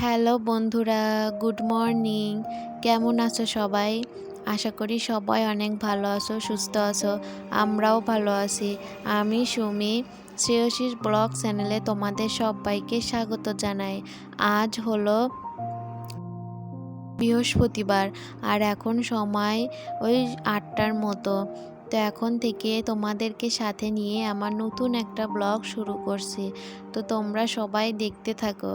Hello বন্ধুরা, good morning. কেমন আছো সবাই? আশা করি সবাই অনেক ভালো আছো, সুস্থ আছো, আমরাও ভালো আছি। আমি সুমি, শ্রেয়সীর ব্লগ চ্যানেলে তোমাদের সবাইকে স্বাগত জানাই। আজ হলো বৃহস্পতিবার, আর এখন সময় ওই আটটার মতো। তো এখন থেকে তোমাদেরকে সাথে নিয়ে আমার নতুন একটা ব্লগ শুরু করছি। তো তোমরা সবাই দেখতে থাকো।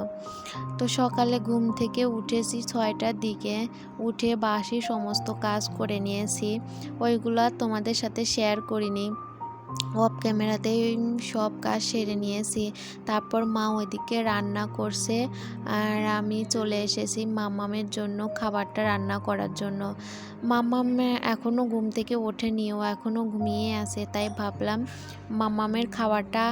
তো সকালে ঘুম থেকে উঠেছি ছয়টার দিকে। উঠে বাসি সমস্ত কাজ করে নিয়েছি। ওইগুলো তোমাদের সাথে শেয়ার করিনি। অফ ক্যামেরাতেই সব কাজ সেরে নিয়েছি। তারপর মা ওইদিকে রান্না করছে আর আমি চলে এসেছি মামামের জন্য খাবারটা রান্না করার জন্য। মামাম এখনও ঘুম থেকে ওঠেনি, ও এখনও ঘুমিয়ে আছে, তাই ভাবলাম মামামের খাবারটা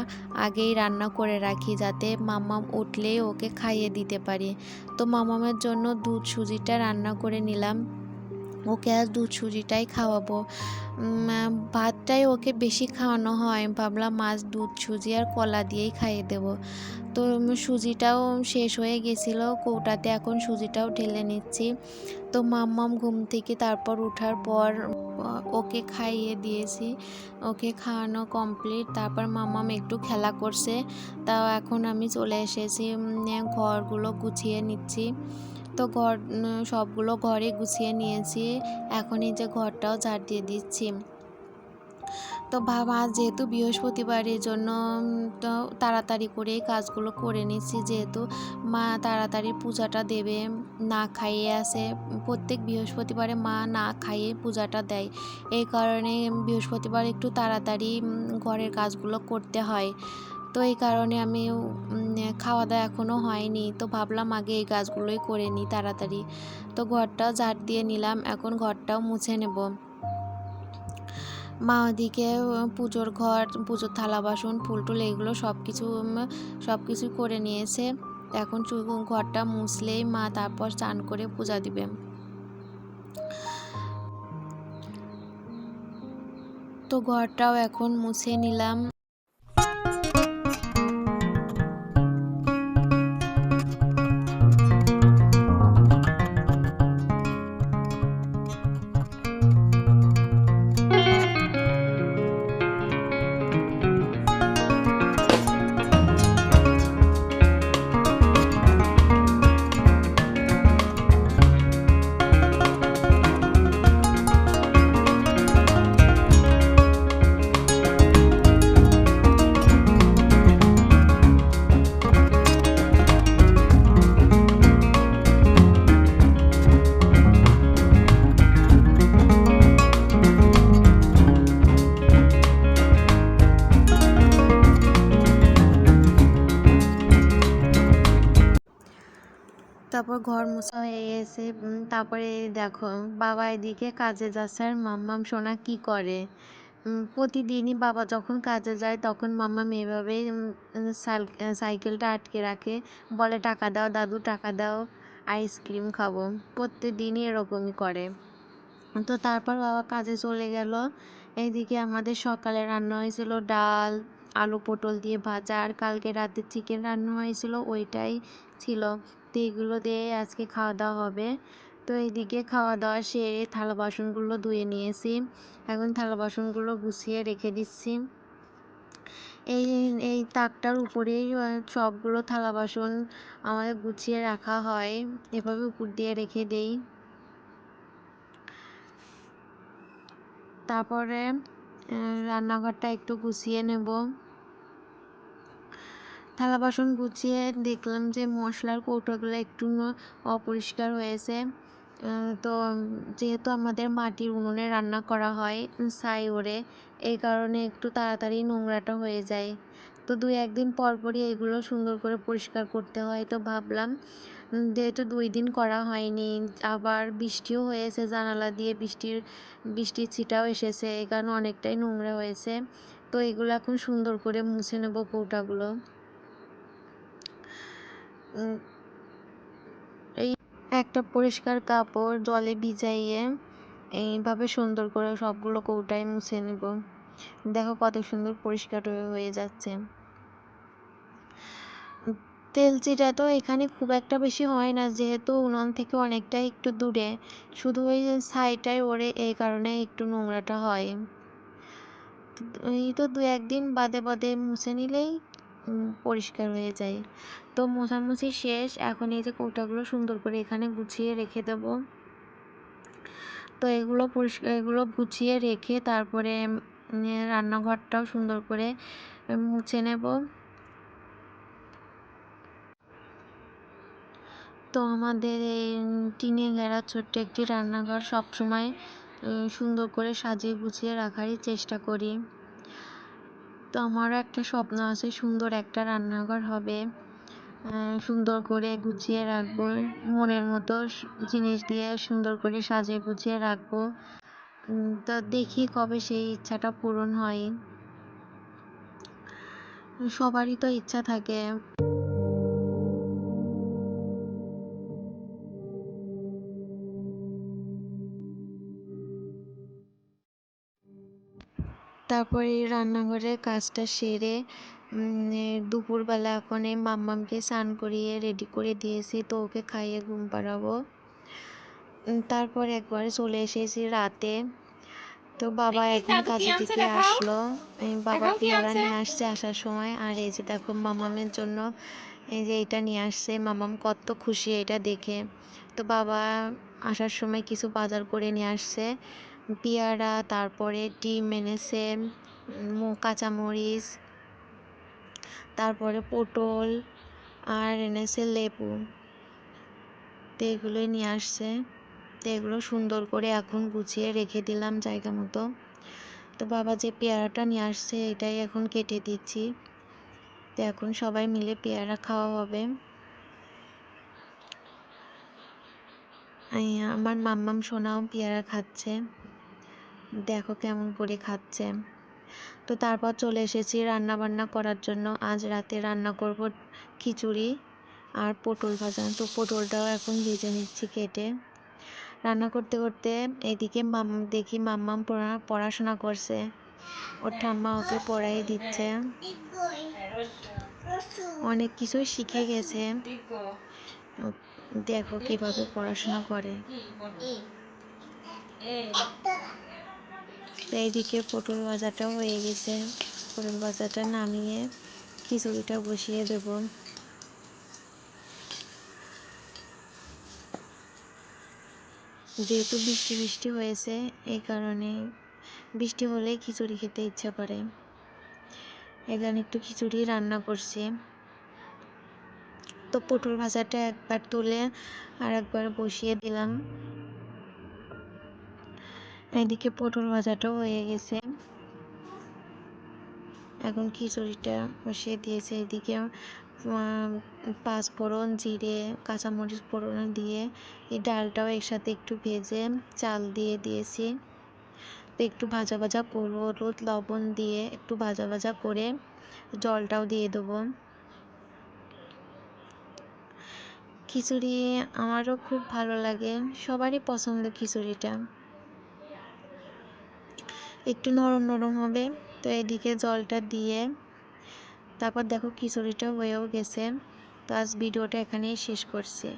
আগেই রান্না করে রাখি যাতে মামাম উঠলেই ওকে খাইয়ে দিতে পারি। তো মামামের জন্য দুধ সুজিটা রান্না করে নিলাম। ওকে আজ দুধ সুজিটাই খাওয়াবো। ভাতটাই ওকে বেশি খাওয়ানো হয়। ভাবলাম মাছ দুধ সুজি আর কলা দিয়েই খাইয়ে দেব। তো সুজিটাও শেষ হয়ে গেছিল। কৌটাতে এখন সুজিটাও ঢেলে নিচ্ছি। তো মাম্মাম ঘুম থেকে তারপর ওঠার পর ওকে খাইয়ে দিয়েছি। ওকে খাওয়ানো কমপ্লিট। তারপর মাম্মাম একটু খেলা করছে। তাও এখন আমি চলে এসেছি। ঘরগুলো গুছিয়ে নিচ্ছি। তো ঘর সবগুলো ঘরে গুছিয়ে নিয়েছি। এখন এই যে ঘরটাও ঝাড় দিয়ে দিচ্ছি। তো ভাবা যেহেতু বৃহস্পতিবারের জন্য তো তাড়াতাড়ি করে কাজগুলো করে নিচ্ছি। যেহেতু মা তাড়াতাড়ি পূজাটা দেবে, না খাইয়ে আসে, প্রত্যেক বৃহস্পতিবারে মা না খাইয়ে পূজাটা দেয়। এই কারণে বৃহস্পতিবার একটু তাড়াতাড়ি ঘরের কাজগুলো করতে হয়। তো এই কারণে আমি খাওয়া দাওয়া এখনও হয়নি। তো ভাবলাম আগে এই গাছগুলোই করে নিই তাড়াতাড়ি। তো ঘরটাও ঝাড় দিয়ে নিলাম, এখন ঘরটাও মুছে নেব। মা ওদিকে পুজোর ঘর, পুজোর থালা বাসন ফুল টুল এগুলো সব কিছু সব কিছু করে নিয়েছে। এখন ঘরটা মুছলেই মা তারপর চান করে পূজা দিবে। তো ঘরটাও এখন মুছে নিলাম। গেছে তারপরে দেখো, বাবা এদিকে কাজে যাচ্ছে আর মাম্মাম সোনা কি করে? প্রতিদিনই বাবা যখন কাজে যায় তখন মাম্মাম এভাবেই সাইকেলটা আটকে রাখে, বলে, টাকা দাও দাদু, টাকা দাও, আইসক্রিম খাব। প্রত্যেকদিনই এরকমই করে। তো তারপর বাবা কাজে চলে গেল। এইদিকে আমাদের সকালে রান্না হয়েছিল ডাল, আলু পটল দিয়ে ভাজা, আর কালকে রাতে চিকেন রান্না হয়েছিল, ওইটাই ছিল। তো এগুলো দিয়ে আজকে খাওয়া দাওয়া হবে। তো এইদিকে খাওয়া দাওয়া সেরে থালা বাসনগুলো ধুয়ে নিয়েছি। এখন থালা বাসনগুলো গুছিয়ে রেখে দিচ্ছি। এই এই তাকটার উপরেই সবগুলো থালা বাসন আমাদের গুছিয়ে রাখা হয়। এভাবে উপর দিয়ে রেখে দেই। তারপরে রান্নাঘরটা একটু গুছিয়ে নেব। থালা বাসন গুছিয়ে দেখলাম যে মশলার কৌটোগুলো একটু অপরিষ্কার হয়েছে। তো যেহেতু আমাদের মাটির উনুনে রান্না করা হয় ছাই ওড়ে এই কারণে একটু তাড়াতাড়ি নোংরাটা হয়ে যায়। তো দুই একদিন পর পরই এগুলো সুন্দর করে পরিষ্কার করতে হয়। তো ভাবলাম যেহেতু দুই দিন করা হয়নি, আবার বৃষ্টিও হয়েছে, জানালা দিয়ে বৃষ্টির বৃষ্টির ছিটাও এসেছে, এই কারণে অনেকটাই নোংরা হয়েছে। তো এগুলো এখন সুন্দর করে মুছে নেব কৌটাগুলো। এই একটা পরিষ্কার কাপড় জলে ভিজাইয়ে এইভাবে সুন্দর করে সবগুলো কৌটায় মুছে নেব। দেখো কত সুন্দর পরিষ্কার হয়ে যাচ্ছে। তেলচিটা তো এখানে খুব একটা বেশি হয় না, যেহেতু উনান থেকে অনেকটা একটু দূরে। শুধু ওই ছাইটাই ওড়ে, এই কারণে একটু নোংরাটা হয়। এই তো দু একদিন বাদে বাদে মুছে নিলেই পরিষ্কার হয়ে যায়। তো মোছামুছি শেষ। এখন এই যে কৌটাগুলো সুন্দর করে এখানে গুছিয়ে রেখে দেব। তো এগুলো পরিষ্কার, এগুলো গুছিয়ে রেখে তারপরে রান্নাঘরটাও সুন্দর করে মুছে নেব। তো আমাদের এই টিনে ঘেরা ছোট্ট একটি রান্নাঘর সবসময় সুন্দর করে সাজিয়ে গুছিয়ে রাখারই চেষ্টা করি। তো আমারও একটা স্বপ্ন আছে সুন্দর একটা রান্নাঘর হবে। সুন্দর করে গুছিয়ে রাখব, মনের মতো জিনিস দিয়ে সুন্দর করে সাজিয়ে গুছিয়ে রাখব। তো দেখি কবে সেই ইচ্ছাটা পূরণ হয়। সবারই তো ইচ্ছা থাকে। তারপরে রান্নাঘরের কাজটা সেরে দুপুরবেলা এখন এই মাম্মামকে স্নান করিয়ে রেডি করে দিয়েছি তো ওকে খাইয়ে ঘুম পাড়াবো। তারপর একবার চলে এসেছি রাতে। তো বাবা এখন কাজে থেকে আসলো। বাবা পেয়ারা নিয়ে আসছে আসার সময়। আর এই যে দেখো মামামের জন্য এই যে এটা নিয়ে আসছে মামাম কত খুশি এটা দেখে। তো বাবা আসার সময় কিছু বাজার করে নিয়ে আসছে। পেয়ারা, তারপরে ডিম এনেছে কাঁচামরিচ, তারপরে পটল আর এনেছে লেবু। তো এগুলোই নিয়ে আসছে। তো এগুলো সুন্দর করে এখন গুছিয়ে রেখে দিলাম জায়গা মতো। তো বাবা যে পেয়ারাটা নিয়ে আসছে, এটাই এখন কেটে দিচ্ছি। তো এখন সবাই মিলে পেয়ারা খাওয়া হবে। আমার মাম্মাম সোনাও পেয়ারা খাচ্ছে। দেখো কেমন করে খাচ্ছে। তো তারপর চলে এসেছি রান্না বান্না করার জন্য। আজ রাতে রান্না করব খিচুড়ি আর পটল ভাজা। তো পটলটাও এখন ভেজে নিচ্ছি কেটে। রান্না করতে করতে এদিকে মাম, দেখি মাম্মাম পড়াশোনা করছে। ওর ঠাম্মা ওকে পড়াই দিচ্ছে। অনেক কিছুই শিখে গেছে। দেখো কীভাবে পড়াশোনা করে। এইদিকে পটল ভাজাটাও হয়ে গেছে। পটল ভাজাটা নামিয়ে খিচুড়িটা বসিয়ে দেব। যেহেতু বৃষ্টি বৃষ্টি হয়েছে, এই কারণে বৃষ্টি হলেই খিচুড়ি খেতে ইচ্ছা করে। এখানে একটু খিচুড়ি রান্না করছি। তো পটল ভাজাটা একবার তুলে আর একবার বসিয়ে দিলাম। এদিকে পটল ভাজাটাও হয়ে গেছে। এখন খিচুড়িটা বসিয়ে দিয়েছে। এদিকে পাঁচ ফোড়ন, জিরে, কাঁচামরিচ ফোড়ন দিয়ে এই ডালটাও একসাথে একটু ভেজে চাল দিয়ে দিয়েছি। তো একটু ভাজা ভাজা করব। হলুদ, লবণ দিয়ে একটু ভাজা ভাজা করে জলটাও দিয়ে দেবো। খিচুড়ি আমারও খুব ভালো লাগে। সবারই পছন্দ খিচুড়িটা। একটু নরম নরম হবে। তো এদিকে জলটা দিয়ে তারপর দেখো খিচুড়িটা হয়েও গেছে। তো আজ ভিডিওটা এখানেই শেষ করছি।